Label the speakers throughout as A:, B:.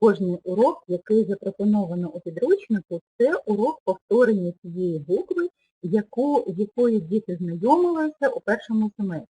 A: кожний урок, який запропоновано у підручнику, це урок повторення тієї букви, яку, якою діти знайомилися у першому семестрі.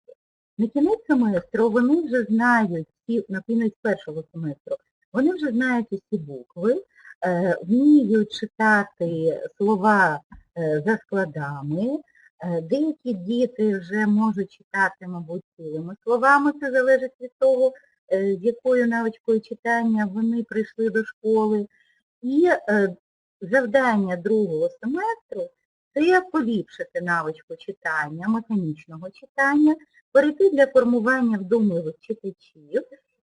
A: На кінець семестру вони вже знають, на кінець першого семестру, вони вже знають усі букви, е, вміють читати слова е, за складами. Е, Деякі діти вже можуть читати, мабуть, цілими словами, це залежить від того, з якою навичкою читання вони прийшли до школи. І е, завдання другого семестру це поліпшити навичку читання, механічного читання, перейти для формування вдумливих читачів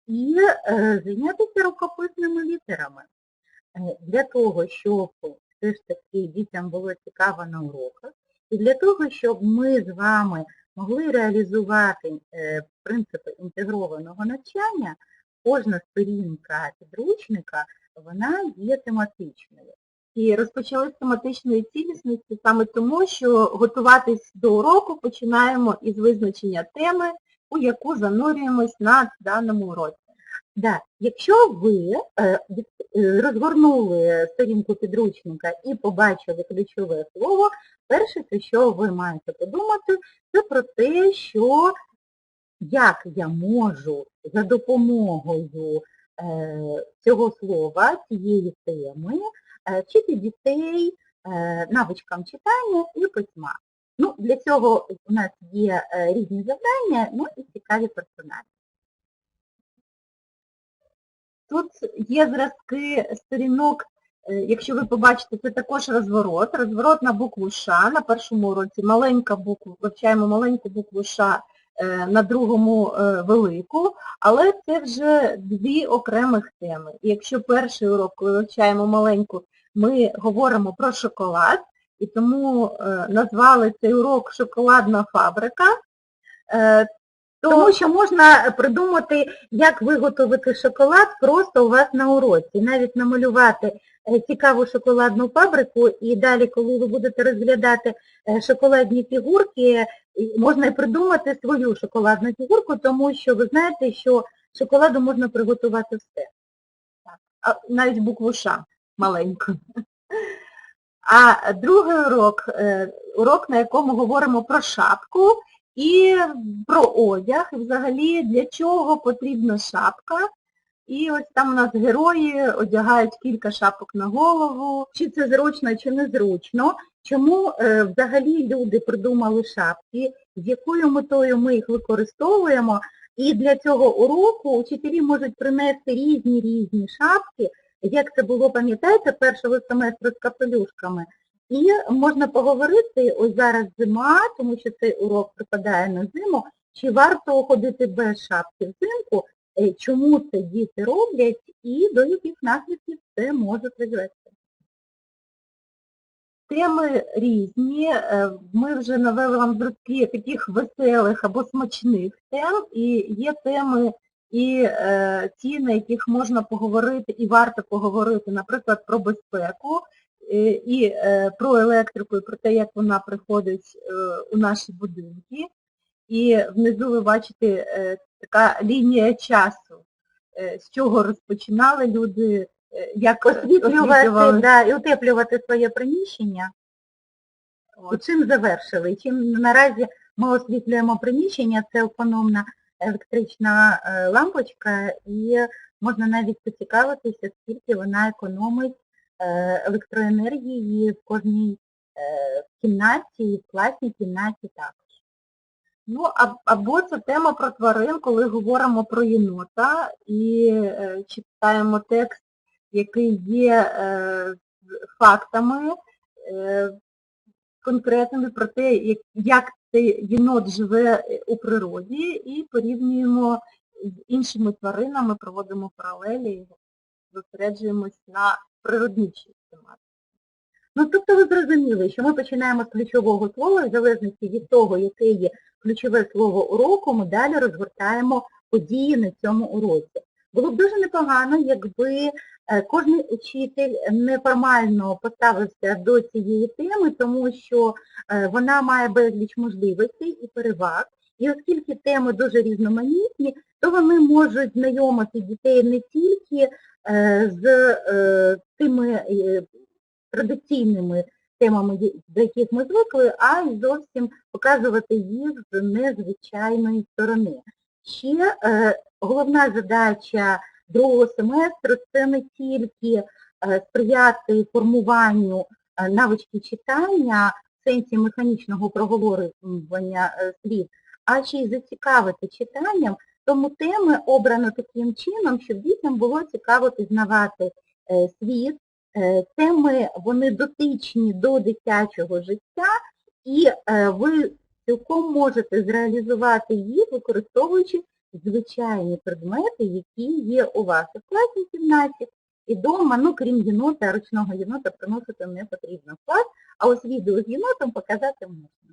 A: і е, зайнятися рукописними літерами. Е, Для того, щоб все ж таки дітям було цікаво на уроках, і для того, щоб ми з вами могли реалізувати е, принципи інтегрованого навчання, кожна сторінка підручника, вона є тематичною.
B: І розпочали з тематичної цілісності саме тому, що готуватись до уроку починаємо із визначення теми, у яку занурюємось на даному уроці.
A: Да. Якщо ви е, е, розгорнули сторінку підручника і побачили ключове слово, перше, що ви маєте подумати, це про те, що як я можу за допомогою е, цього слова, цієї теми, вчити дітей навичкам читання і письма. Ну, для цього у нас є різні завдання, ну і цікаві персонажі.
B: Тут є зразки сторінок, е, якщо ви побачите, це також розворот. Розворот на букву Ш на першому уроці, маленька буква, вивчаємо маленьку букву Ш, е, на другому е, велику, але це вже дві окремих теми. І якщо перший урок, вивчаємо маленьку, ми говоримо про шоколад, і тому назвали цей урок Шоколадна фабрика,
A: Тому що можна придумати, як виготовити шоколад просто у вас на уроці. Навіть намалювати е, цікаву шоколадну фабрику і далі, коли ви будете розглядати е, шоколадні фігурки, можна і придумати свою шоколадну фігурку, тому що ви знаєте, що шоколаду можна приготувати все.
B: а, навіть букву Ш маленьку. А другий урок, е, урок, на якому говоримо про шапку і про одяг, і взагалі для чого потрібна шапка. І ось там у нас герої одягають кілька шапок на голову.
A: Чи це зручно, чи незручно, чому е, взагалі люди придумали шапки, з якою метою ми їх використовуємо. І для цього уроку учителі можуть принести різні-різні шапки, як це було, пам'ятаєте, першого семестру з капелюшками. І можна поговорити, ось зараз зима, тому що цей урок припадає на зиму, чи варто ходити без шапки взимку, е, чому це діти роблять і до яких наслідків це може призвести.
B: Теми різні. е, Ми вже навели вам зразки таких веселих або смачних тем, і є теми і е, ті, на яких можна поговорити і варто поговорити, наприклад, про безпеку і е, про електрику, і про те, як вона приходить е, у наші будинки. І внизу ви бачите е, така лінія часу, е, з чого розпочинали люди, е, як
A: Освітлювати да, і утеплювати своє приміщення. І
B: От.
A: чим завершили? І Чим наразі ми освітлюємо приміщення, це економна електрична е, лампочка, і можна навіть поцікавитися, скільки вона економить е, електроенергії в кожній е, кімнаті, в класній кімнаті також.
B: Ну, або це тема про тварин, коли говоримо про єнота і е, читаємо текст, який є е, фактами е, конкретними про те, як, цей єнот живе е, у природі, і порівнюємо з іншими тваринами, проводимо паралелі і зосереджуємось на природничій тематиці.
A: Ну, тобто ви зрозуміли, що ми починаємо з ключового слова, в залежності від того, яке є ключове слово уроку, ми далі розгортаємо події на цьому уроці. Було б дуже непогано, якби е, кожен учитель неформально поставився до цієї теми, тому що е, вона має безліч можливостей і переваг. І оскільки теми дуже різноманітні, то вони можуть знайомити дітей не тільки е, з е, тими е, традиційними темами, до яких ми звикли, а й зовсім показувати їх з незвичайної сторони. Ще головна задача другого семестру це не тільки сприяти формуванню навички читання в сенсі механічного проговорювання слів, а ще й зацікавити читанням, тому теми обрано таким чином, щоб дітям було цікаво пізнавати е, світ. Е, Теми вони дотичні до дитячого життя, і е, ви цілком можете зреалізувати їх, використовуючи звичайні предмети, які є у вас у класній кімнаті. І вдома, ну крім єнота, ручного єнота приносити не потрібно в клас, а ось відео з єнотом показати можна.